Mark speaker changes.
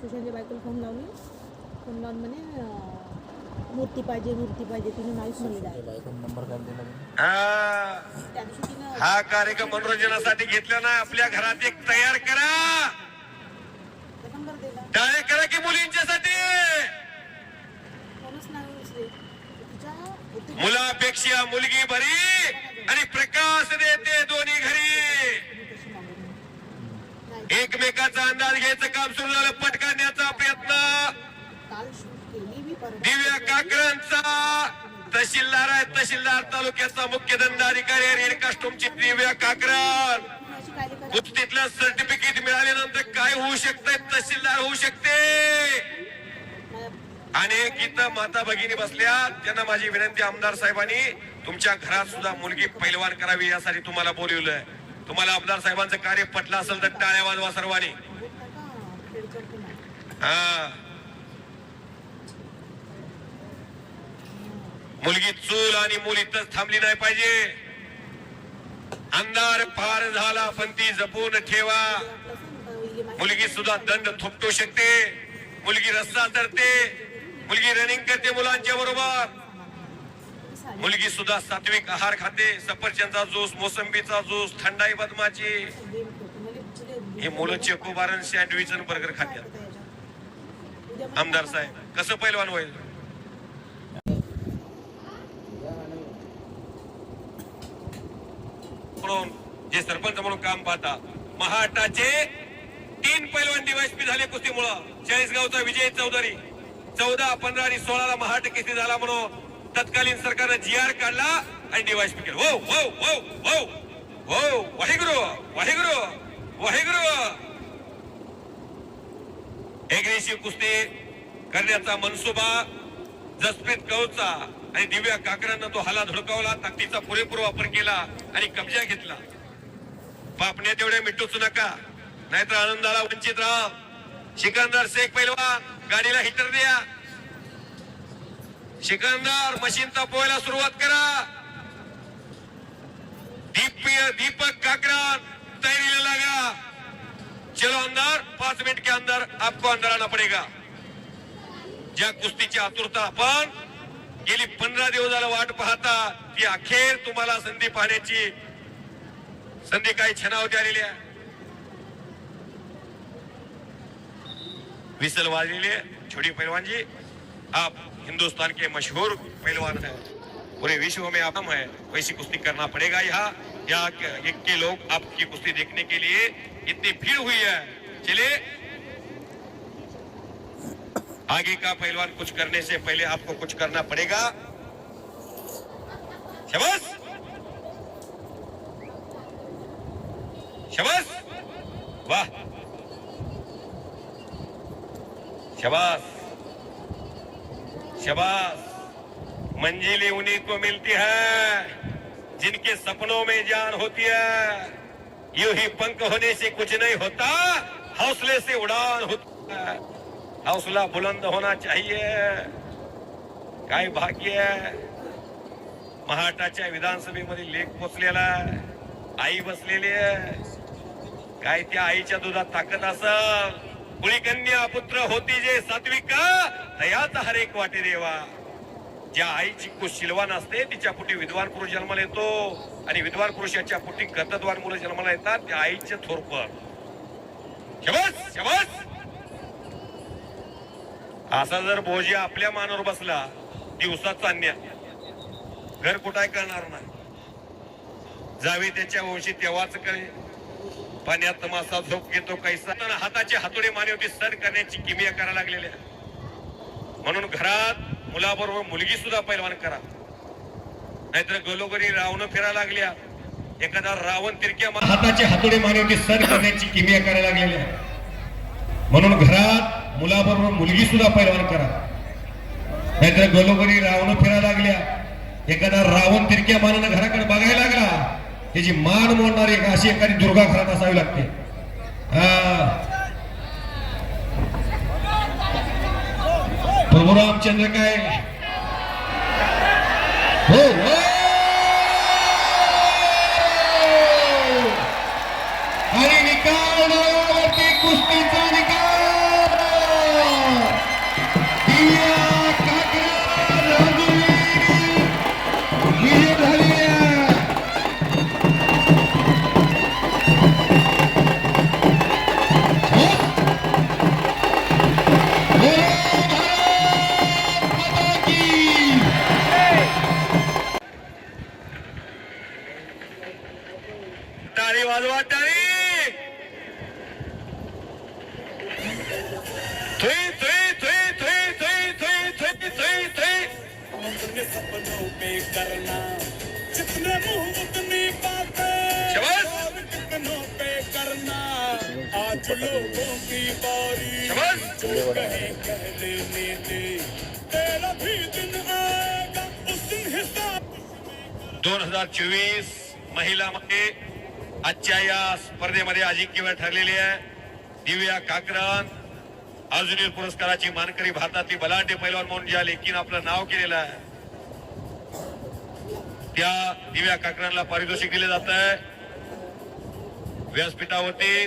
Speaker 1: सुशांतच्या बायकोला फोन लावली फोन लावून म्हणे मूर्ती पाहिजे मूर्ती पाहिजे तिने आहे
Speaker 2: दिला. तुम्ही?
Speaker 3: हा
Speaker 1: त्या दिवशी तिनं?
Speaker 3: हा. कार्यक्रम मनोरंजनासाठी घेतला ना आपल्या घरात एक तयार करा.
Speaker 1: नंबर दिला
Speaker 3: टाळे करा की मुलींच्यासाठी.
Speaker 1: फोनच नाही तिच्या तिच्या-
Speaker 3: मुलापेक्षा मुलगी बरी आणि प्रकाश देते दोन्ही घरी
Speaker 1: तिने तशी मागवली. नाही
Speaker 3: एकमेकाचा अंदाज घ्यायचं काम सुरू झालं पटकावण्याचा प्रयत्न. दिव्या काकरांचा तहसीलदार आहे तहसीलदार तालुक्याचा मुख्य दंडाधिकारी रेड रेणुका दिव्या काकरान.
Speaker 1: तुम्ही
Speaker 3: कुस्तीतलं सर्टिफिकेट मिळाल्यानंतर काय होऊ शकतंय? तहसीलदार होऊ शकते. अनेक इथं माता भगिनी बसल्या त्यांना माझी विनंती आमदार साहेबांनी तुमच्या घरात सुद्धा मुलगी पैलवान करावी यासाठी तुम्हाला बोलवलंय. तुम्हाला आमदार साहेबांचं कार्य पटलं असेल तर टाळ्या वाजवा सर्वांनी
Speaker 1: बोट नका खेळचं पण आहे.
Speaker 3: हा. मुलगी चूल आणि मूल इथंच थांबली नाही पाहिजे. अंधार फार झाला पण ती जपून ठेवा. मुलगी सुद्धा दंड थोपटू शकते. मुलगी रस्ता चढते. मुलगी रनिंग करते मुलांच्या बरोबर. मुलगी सुद्धा सात्विक आहार खाते. सफरचंदचा ज्यूस मोसंबीचा ज्यूस थंडाई बदमाची. हे मुलं चेकोबारन सँडविच आणि बर्गर खात्यात. आमदार साहेब कसं पैलवान होईल? म्हणून जे सरपंच म्हणून काम पाहता महाराष्ट्राचे तीन पैलवान डीवायसपी झाले कुस्तीमुळं. चाळीसगावचा विजय चौधरी चौदा पंधरा आणि सोळाला महाराष्ट्र केसरी झाला म्हणून तत्कालीन सरकारनं जी आर काढला आणि डीवायसपी केलं. हो हो हो हो हो. वाहेगुरु वाहेगुरु वाहेगुरु. एकदिवशी कुस्ती करण्याचा मनसुबा जसप्रीत कौरचा आणि दिव्या काकरांना तो हाला धडकावला ताकदीचा पुरेपूर वापर केला आणि कब्जा घेतला. पापण्या तेवढे मिटूच नका. नाहीतर आनंदाला वंचित राहा. सिकंदर शेख पैलवान गाडीला हिटर द्या. सिकंदर मशीन तापवायला सुरुवात करा. दीप दीपक काकरा तयारीला लागा. चलो अंदर पाच मिनट के अंदर आपको अंदर आना पडेगा। ज्या कुस्तीची आतुरता आपण गेली पंधरा दिवस झालं वाट पाहता ती अखेर तुम्हाला संधी पाहण्याची संधी काही क्षणावती आलेली विसल वाजलेली है छोटी पहलवान जी आप हिंदुस्तान के मशहूर पहलवान हैं। पूरे विश्व में आप हम है, वैसी कुश्ती करना पड़ेगा यहाँ। यहाँ के लोग आपकी कुश्ती देखने के लिए इतनी भीड़ हुई है। चलिए। आगे का पहलवान कुछ करने से पहले आपको कुछ करना पड़ेगा। शबस शबाश। वाह। शबाश। शबाश। मंजिलें उन्हीं को मिलती है, जिनके सपनों में जान होती है। यूँ ही पंख होने से कुछ नहीं होता। हौसले से उड़ान होती है हौसला बुलंद होना चाहिए। काय भाग्य आहे महाराष्ट्राच्या विधानसभेमध्ये लेख पोचलेला आहे आई बसलेली आहे काय त्या आईच्या दुधात ताकद असल? कुळीकन्या पुत्र होती जे सात्विक तयाचा हरेक वाटे देवा। ज्या आईची कुशिलवान असते तिच्या पोटी विद्वान पुरुष जन्माला येतो. आणि विद्वान पुरुषाच्या पोटी कर्तद्वान मुलं जन्माला येतात त्या आईचे थोरपर असा जर भोजी आपल्या मानावर बसला दिवसात चांदण्या घर कुठाय करणार नाही. जावी त्याच्या वंशी तेव्हाच कळे पाण्यात मासा झोप घेतो कैसा? हाताचे हातोडे मानवती सर करण्याची किमिया करायला लागलेल्या. म्हणून घरात मुलाबरोबर मुलगी सुद्धा पैलवान करा. नाहीतर गलोगरी रावणं फिरायला लागल्या. एखादा रावण तिरक्या मा- हाताचे हातोडे मानवती सर करण्याची किमिया करायला लागलेल्या म्हणून घरात मुलाबरोबर मुलगी सुद्धा पैलवान करा. नाहीतर गलोगरी रावण फिरायला लागल्या. एखादा रावण तिरक्या मानानं घराकडे बघायला लागला त्याची मान मोडणारी अशी एखादी दुर्गा घरात असावी लागते. प्रभू रामचंद्र काय? हो हो. ताली वाजवा ताली three three three three three three three three three.
Speaker 2: अपने सपनों पे करना। जितने उतनी बातें। कितनों पे करना। आज लोगों की बारी। जो कहे कह देने दे। तेरा भी दिन आएगा
Speaker 3: महिला में आजच्या या स्पर्धेमध्ये अजिंक्यवेळ ठरलेली आहे. दिव्या काकरन अर्जुनी पुरस्काराची मानकरी भारतातली बलाढ्य पैलवान म्हणून ज्या लेखीनं आपलं नाव केलेलं आहे त्या दिव्या काकरांना पारितोषिक दिले जात आहे व्यासपीठावरती